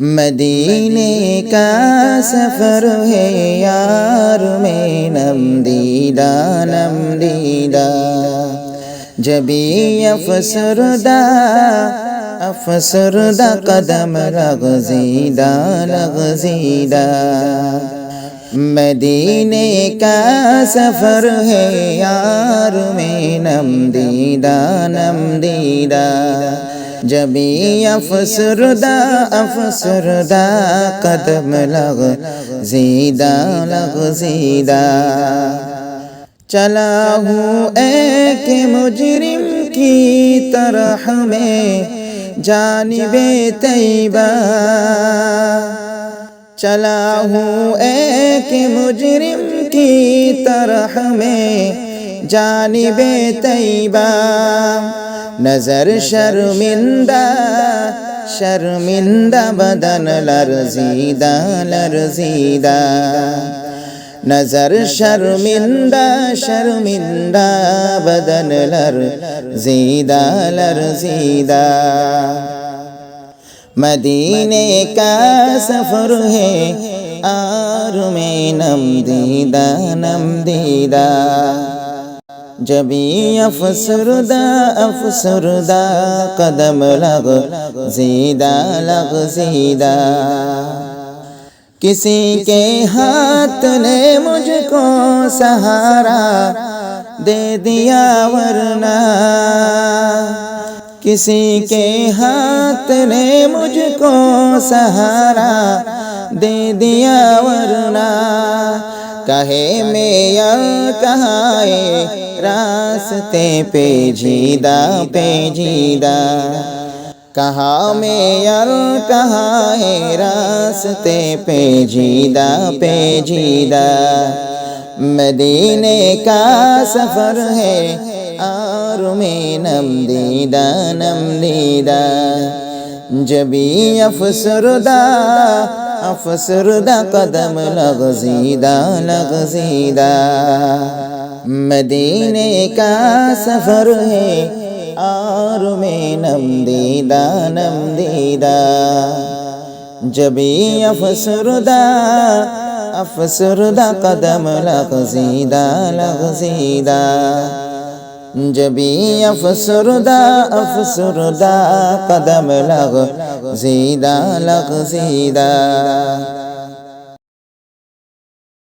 مدینے کا سفر ہے یار میں نم دیدہ نم دیدہ جبی افسردہ افسردہ قدم لغزیدہ لغزیدہ مدینے کا سفر ہے یار میں نم دیدہ نم دیدہ جبی افسردہ افسردہ قدم لغ، زیدہ لغ، زیدہ۔ چلا ہوں ایک مجرم کی طرح میں جانب طیبہ۔ چلا ہوں ایک مجرم کی طرح میں جانب طیبہ۔ নজর শর্মিন্দা শর্মিন্দা বদন লরজিদা লরজিদা। নজর শর্মিন্দা শর্মিন্দা বদন লর জিদা লর জিদা মদিনে কা সফর হে আর মে নম দিদা নম দিদা جبی افسردہ افسردہ قدم لگ، زیدہ لگ، زیدہ۔ کسی کے ہاتھ نے مجھ کو سہارا دے دیا ورنہ۔ کسی کے ہاتھ نے مجھ کو سہارا دے دیا ورنہ۔ کہے میاں کہاں راستے پہ جیدہ پہ جیدہ میں میاں کہاں راستے پہ جیدہ پہ جیدہ مدینے کا سفر ہے اور میں نم دیدہ نم دیدہ جبی افسردہ افسردا قدم لغزیدا لغزیدا مدینے کا سفر ہے آر میں نم دیدا نم دیدا جبی افسردا افسردا قدم لغزیدا لغزیدا जबी अफसरदा अफसरदा कदम लग जीदा लग जीदा